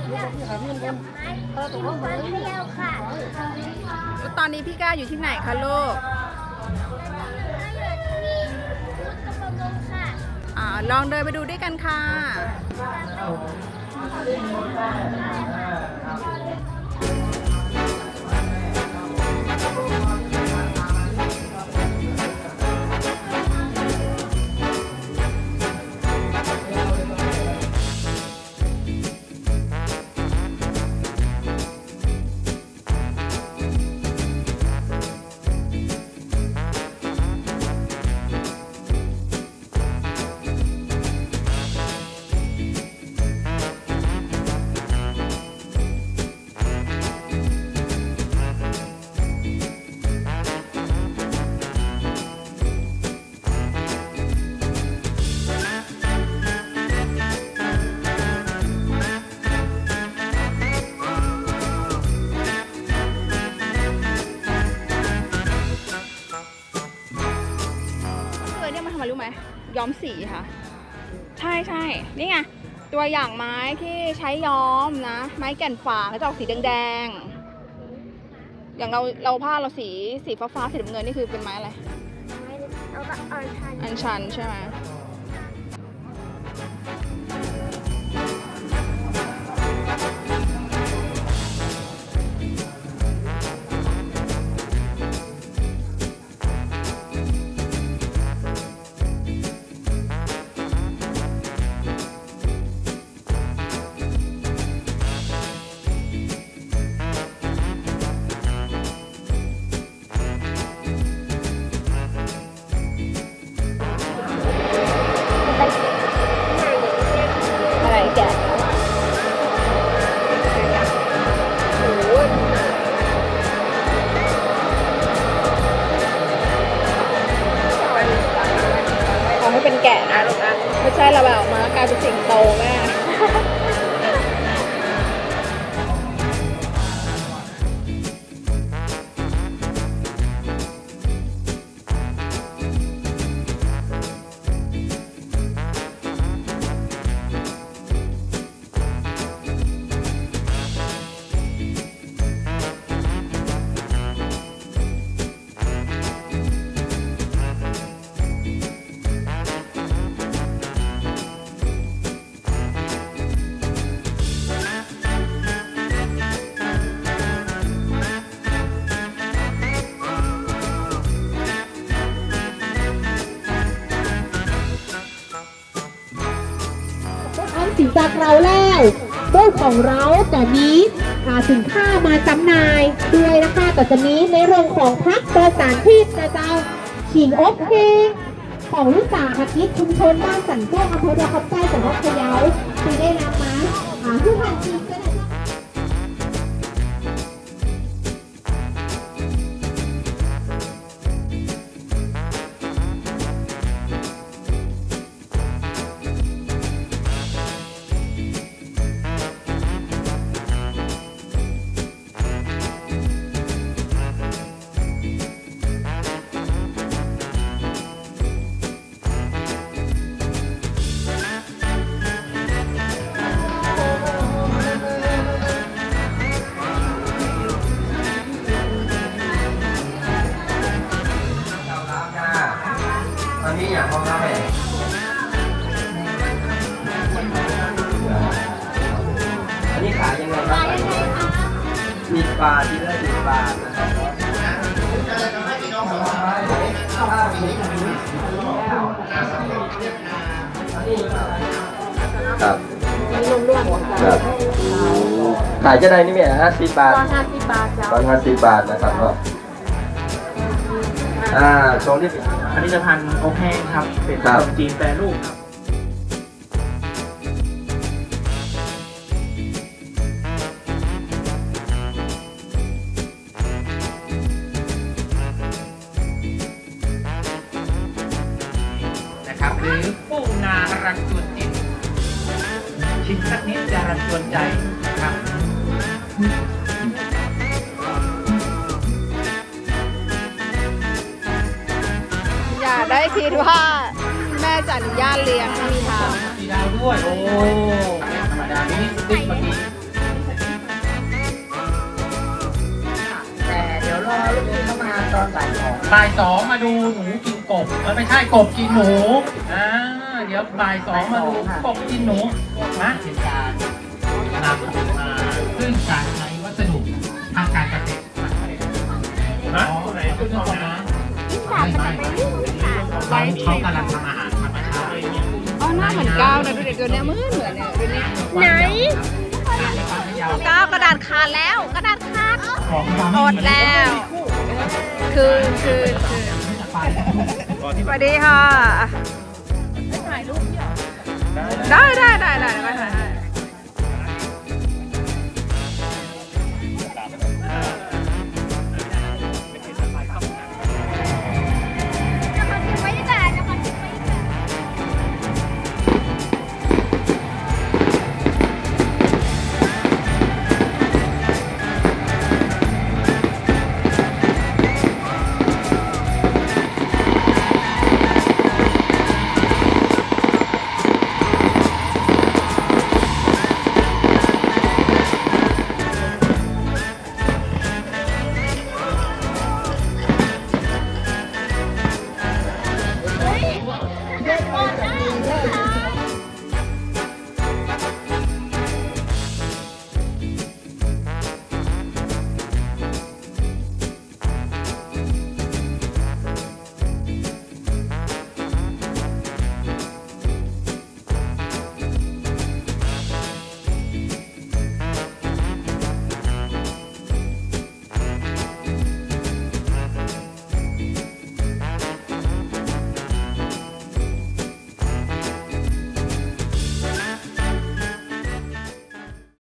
ที่หมู่บ้านพะเยาค่ะตอนนี้พี่ก้าอยู่ที่ไหนคะลูกถ้าอยู่ที่พุทธประมงค่ะอ่าลองเดินไปดูด้วยกันค่ะ ย้อมสีค่ะ ใช่ใช่นี่ไงตัวอย่างไม้ที่ใช้ย้อมนะ ไม้แก่นฝางก็จะออกสีแดงๆอย่างเราเราผ้าเราสีสีฟ้าฟ้าๆสีน้ำเงินนี่คือเป็นไม้อะไรแล้วก็อ่อนชัน อัญชันใช่ไหม จากเราแล้วด้วยของเราแต่นี้าสินค้ามาจำหน่ายด้วยนะคะต่จะนี้ในเรื่องของพักประสานที่นะเจ้าขิงอบเพลงของลูกสาวอาทิตย์ชุมชนบ้านสันโจ้อำเภอดอกคำใต้จังหวัดพะเยาที่ได้นำ บบาททีละสิบบาทนะครับครับครับขายจะได้นี่แม่ห้าสิบบาทห้าสิบบาทจ้าตอนห้าสิบบาทนะครับก็อ่าโซนนี้ผลิตภัณฑ์อบแห้งครับ เป็นคขรับนมจีนแปรรูปครับนะครับ ชนใจครับอย่าได้คิดว่าแม่จัอนุญาเลี้ยงมีทาง สีดาวด้วย โอ้ธรรมดานี้แต่เดี๋ยวรอลูกเดิเข้ามาตอนบ่ายสองบ่ายสองมาดูหนูกินกบเออไม่ใช่กบกินหนูอ่าเดี๋ยวบ่ายสองมาดูกบกินหนูนะ เหตุการ ตัวเนี้ยเหมือนเหมือนเนี่ยดูนี่ไหนก้าวกระดาษขาดแล้วกระดาษขาดหมดแล้ว คือคือคือสวัสดีค่ะ ได้ได้ได้ได้ได้ได้